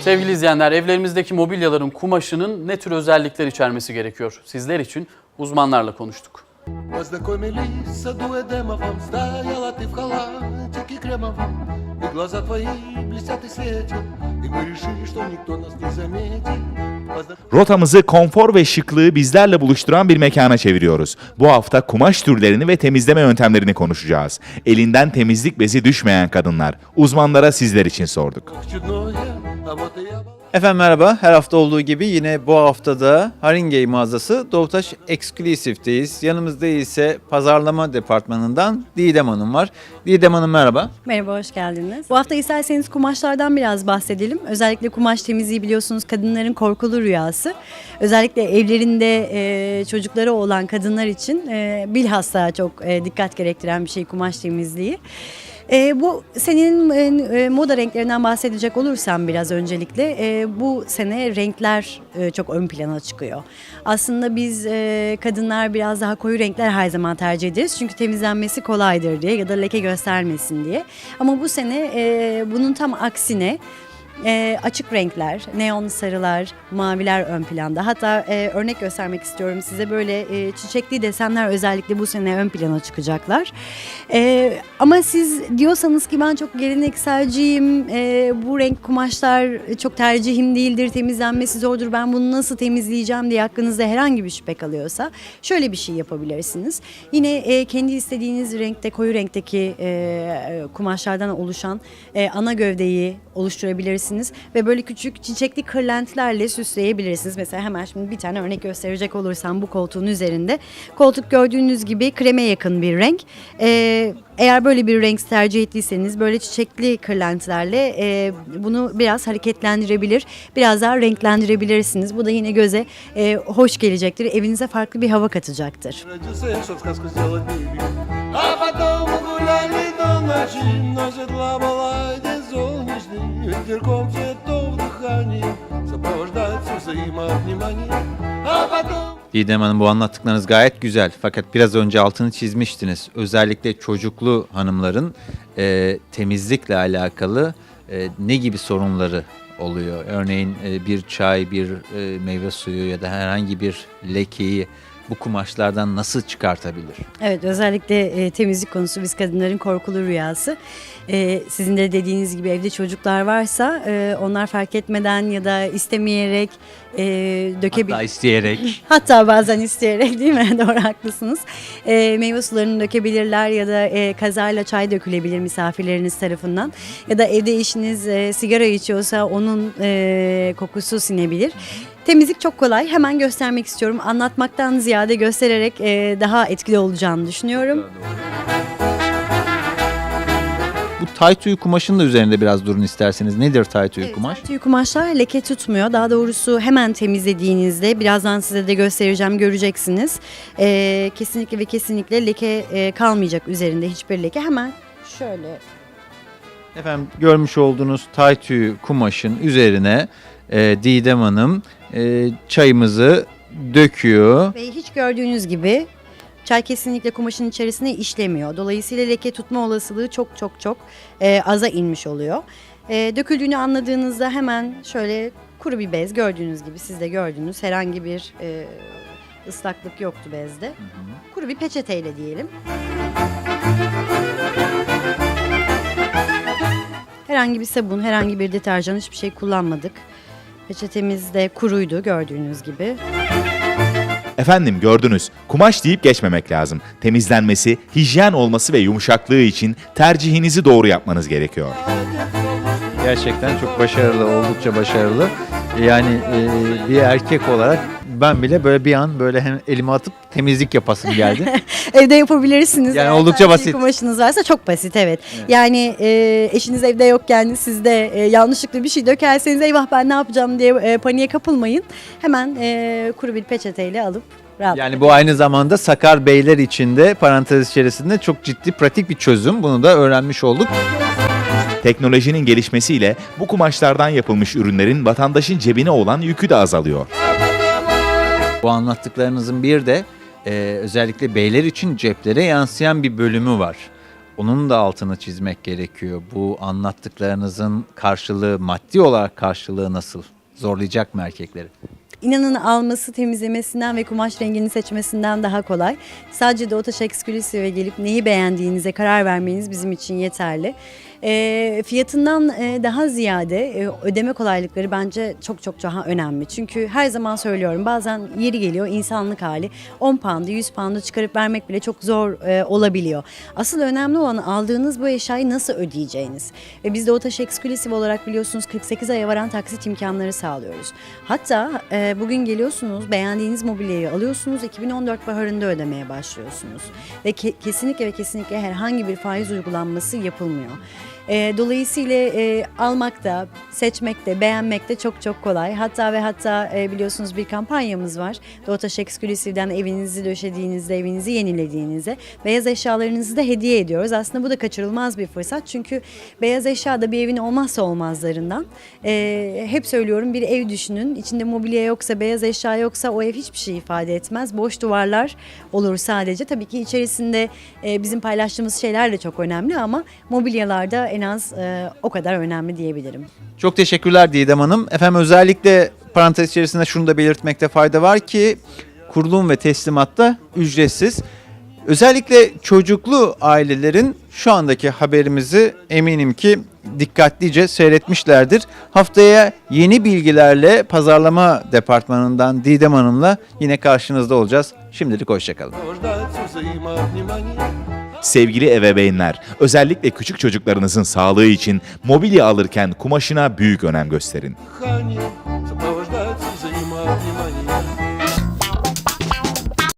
Sevgili izleyenler, evlerimizdeki mobilyaların kumaşının ne tür özellikler içermesi gerekiyor? Sizler için uzmanlarla konuştuk. Rotamızı konfor ve şıklığı bizlerle buluşturan bir mekana çeviriyoruz. Bu hafta kumaş türlerini ve temizleme yöntemlerini konuşacağız. Elinden temizlik bezi düşmeyen kadınlar. Uzmanlara sizler için sorduk. Efendim merhaba. Her hafta olduğu gibi yine bu haftada Haringey mağazası Doğutaş Exclusive'deyiz. Yanımızda ise pazarlama departmanından Didem Hanım var. Didem Hanım merhaba. Merhaba, hoş geldiniz. Bu hafta isterseniz kumaşlardan biraz bahsedelim. Özellikle kumaş temizliği biliyorsunuz kadınların korkulu rüyası. Özellikle evlerinde e, çocukları olan kadınlar için e, bilhassa çok e, dikkat gerektiren bir şey kumaş temizliği. E, bu senin e, e, moda renklerinden bahsedecek olursam biraz öncelikle e, bu sene renkler e, çok ön plana çıkıyor. Aslında biz e, kadınlar biraz daha koyu renkler her zaman tercih ederiz çünkü temizlenmesi kolaydır diye ya da leke göstermesin diye. Ama bu sene e, bunun tam aksine e, açık renkler, neon sarılar, maviler ön planda. Hatta e, örnek göstermek istiyorum size böyle e, çiçekli desenler özellikle bu sene ön plana çıkacaklar. E, ama siz diyorsanız ki ben çok gelenekselciyim, e, bu renk kumaşlar çok tercihim değildir, temizlenmesi zordur, ben bunu nasıl temizleyeceğim diye aklınızda herhangi bir şüphe kalıyorsa şöyle bir şey yapabilirsiniz. Yine e, kendi istediğiniz renkte, koyu renkteki e, kumaşlardan oluşan e, ana gövdeyi oluşturabilirsiniz ve böyle küçük çiçekli kırlentlerle süsleyebilirsiniz. Mesela hemen şimdi bir tane örnek gösterecek olursam bu koltuğun üzerinde. Koltuk gördüğünüz gibi kreme yakın bir renk. E, eğer böyle bir renk tercih ettiyseniz böyle çiçekli kırlentlerle e, bunu biraz hareketlendirebilir, biraz daha renklendirebilirsiniz. Bu da yine göze e, hoş gelecektir, evinize farklı bir hava katacaktır родился, чтоб сказку сделать Биби А потом мы гуляли до ночи Но седла была день солнечный Ветерком цветов дыхание Сопровождать все взаимообнимание А потом Didem Hanım bu anlattıklarınız gayet güzel. Fakat biraz önce altını çizmiştiniz. Özellikle çocuklu hanımların e, temizlikle alakalı e, ne gibi sorunları oluyor? Örneğin e, bir çay, bir e, meyve suyu ya da herhangi bir lekeyi bu kumaşlardan nasıl çıkartabilir? Evet özellikle e, temizlik konusu biz kadınların korkulu rüyası. E, sizin de dediğiniz gibi evde çocuklar varsa e, onlar fark etmeden ya da istemeyerek e, dökebilir. Hatta isteyerek. Hatta bazen isteyerek değil mi? Doğru haklısınız. E, meyve sularını dökebilirler ya da e, kazayla çay dökülebilir misafirleriniz tarafından. Ya da evde eşiniz e, sigara içiyorsa onun e, kokusu sinebilir. Temizlik çok kolay. Hemen göstermek istiyorum. Anlatmaktan ziyade göstererek e, daha etkili olacağını düşünüyorum. Bu tay tüyü kumaşın da üzerinde biraz durun isterseniz. Nedir tay tüyü Evet, kumaş? Tüy kumaşlar leke tutmuyor. Daha doğrusu hemen temizlediğinizde birazdan size de göstereceğim göreceksiniz. Ee, kesinlikle ve kesinlikle leke e, kalmayacak üzerinde hiçbir leke. Hemen şöyle Efendim görmüş olduğunuz tay tüyü kumaşın üzerine e, Didem Hanım e, çayımızı döküyor. ve hiç gördüğünüz gibi çay kesinlikle kumaşın içerisine işlemiyor. Dolayısıyla leke tutma olasılığı çok çok çok e, aza inmiş oluyor. E, döküldüğünü anladığınızda hemen şöyle kuru bir bez gördüğünüz gibi siz de gördüğünüz herhangi bir e, ıslaklık yoktu bezde. Kuru bir peçeteyle diyelim. Herhangi bir sabun, herhangi bir deterjan hiçbir şey kullanmadık. Peçetemiz de kuruydu gördüğünüz gibi. Efendim gördünüz, kumaş deyip geçmemek lazım. Temizlenmesi, hijyen olması ve yumuşaklığı için tercihinizi doğru yapmanız gerekiyor. Gerçekten çok başarılı, oldukça başarılı. Yani e, bir erkek olarak ben bile böyle bir an böyle hem elime atıp temizlik yapasım geldi. Evde yapabilirsiniz. Yani Eğer oldukça basit. Kumaşınız varsa çok basit evet. Yani e, eşiniz evde yokken siz de e, yanlışlıkla bir şey dökerseniz eyvah ben ne yapacağım diye e, paniğe kapılmayın. Hemen e, kuru bir peçeteyle alıp rahat. Yani bu aynı zamanda Sakar Beyler için de parantez içerisinde çok ciddi pratik bir çözüm. Bunu da öğrenmiş olduk. Teknolojinin gelişmesiyle bu kumaşlardan yapılmış ürünlerin vatandaşın cebine olan yükü de azalıyor. Bu anlattıklarınızın bir de e, özellikle beyler için ceplere yansıyan bir bölümü var. onun da altını çizmek gerekiyor. Bu anlattıklarınızın karşılığı, maddi olarak karşılığı nasıl? Zorlayacak mı erkekleri? İnanın alması, temizlemesinden ve kumaş rengini seçmesinden daha kolay. Sadece Doğutaş Exclusive'e gelip neyi beğendiğinize karar vermeniz bizim için yeterli. E, fiyatından e, daha ziyade e, ödeme kolaylıkları bence çok çok daha önemli. Çünkü her zaman söylüyorum bazen yeri geliyor insanlık hali 10 pound'u 100 pound'u çıkarıp vermek bile çok zor e, olabiliyor. Asıl önemli olan aldığınız bu eşyayı nasıl ödeyeceğiniz. Ve biz Doğutaş Exclusive olarak biliyorsunuz 48 aya varan taksit imkanları sağlıyoruz. Hatta e, bugün geliyorsunuz beğendiğiniz mobilyayı alıyorsunuz 2014 baharında ödemeye başlıyorsunuz. Ve ke- kesinlikle ve kesinlikle herhangi bir faiz uygulanması yapılmıyor. E, dolayısıyla e, almak da, seçmek de, beğenmek de çok çok kolay. Hatta ve hatta e, biliyorsunuz bir kampanyamız var. Doğutaş Exclusive'den evinizi döşediğinizde, evinizi yenilediğinizde beyaz eşyalarınızı da hediye ediyoruz. Aslında bu da kaçırılmaz bir fırsat. Çünkü beyaz eşya da bir evin olmazsa olmazlarından. E, hep söylüyorum bir ev düşünün. İçinde mobilya yoksa, beyaz eşya yoksa o ev hiçbir şey ifade etmez. Boş duvarlar olur sadece. Tabii ki içerisinde e, bizim paylaştığımız şeyler de çok önemli ama mobilyalarda en az e, o kadar önemli diyebilirim. Çok teşekkürler Didem Hanım. Efendim özellikle parantez içerisinde şunu da belirtmekte fayda var ki kurulum ve teslimatta ücretsiz. Özellikle çocuklu ailelerin şu andaki haberimizi eminim ki dikkatlice seyretmişlerdir. Haftaya yeni bilgilerle pazarlama departmanından Didem Hanım'la yine karşınızda olacağız. Şimdilik hoşçakalın. Sevgili ebeveynler, özellikle küçük çocuklarınızın sağlığı için mobilya alırken kumaşına büyük önem gösterin. Hani